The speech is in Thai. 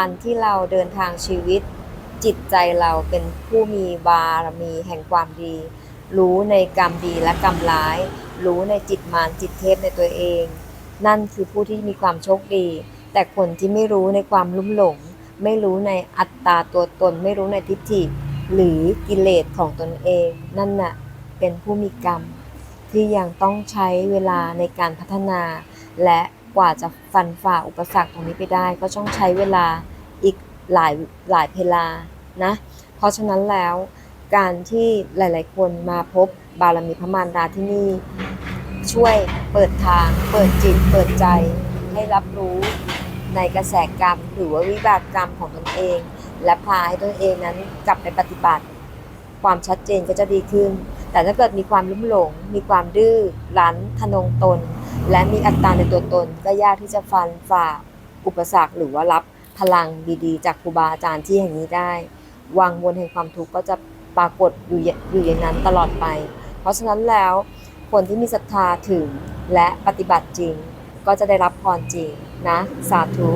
การที่เราเดินทางชีวิต จิตใจเราเป็นผู้มีบารมีแห่งความดี รู้ในกรรมดีและกรรมร้าย รู้ในจิตมารจิตเทพในตัวเอง นั่นคือผู้ที่มีความโชคดี แต่คนที่ไม่รู้ในความลุ่มหลง ไม่รู้ในอัตตาตัวตน ไม่รู้ในทิฏฐิ หรือกิเลสของตนเอง นั่นน่ะเป็นผู้มีกรรม ที่ยังต้องใช้เวลาในการพัฒนาและ กว่าจะฟันฝ่าอุปสรรคตรงนี้ไปได้ ก็ต้องใช้เวลาอีกหลายหลายเพลานะ เพราะฉะนั้นแล้วการที่หลาย ๆ คนมาพบบารมีพระมารดาที่นี่ ช่วยเปิดทาง เปิดจิต เปิดใจให้รับรู้ในกระแสกรรม หรือว่าวิบากกรรมของตนเอง และพาให้ตนเองนั้นกลับไปปฏิบัติ ความชัดเจนก็จะดีขึ้น แต่ถ้าเกิดมีความลุ่มหลง มีความดื้อรั้นทะนงตน และมีอัตตาในตัวตนก็ยากที่จะฟันฝ่าอุปสรรคหรือว่ารับพลังดีๆ จากครูบาอาจารย์ที่แห่งนี้ได้ วังวนแห่งความทุกข์ก็จะปรากฏอยู่อย่อยู่อย่างนั้นตลอดไป เพราะฉะนั้นแล้วคนที่มีศรัทธาถึงและปฏิบัติจริง ก็จะได้รับพรจริงนะ สาธุ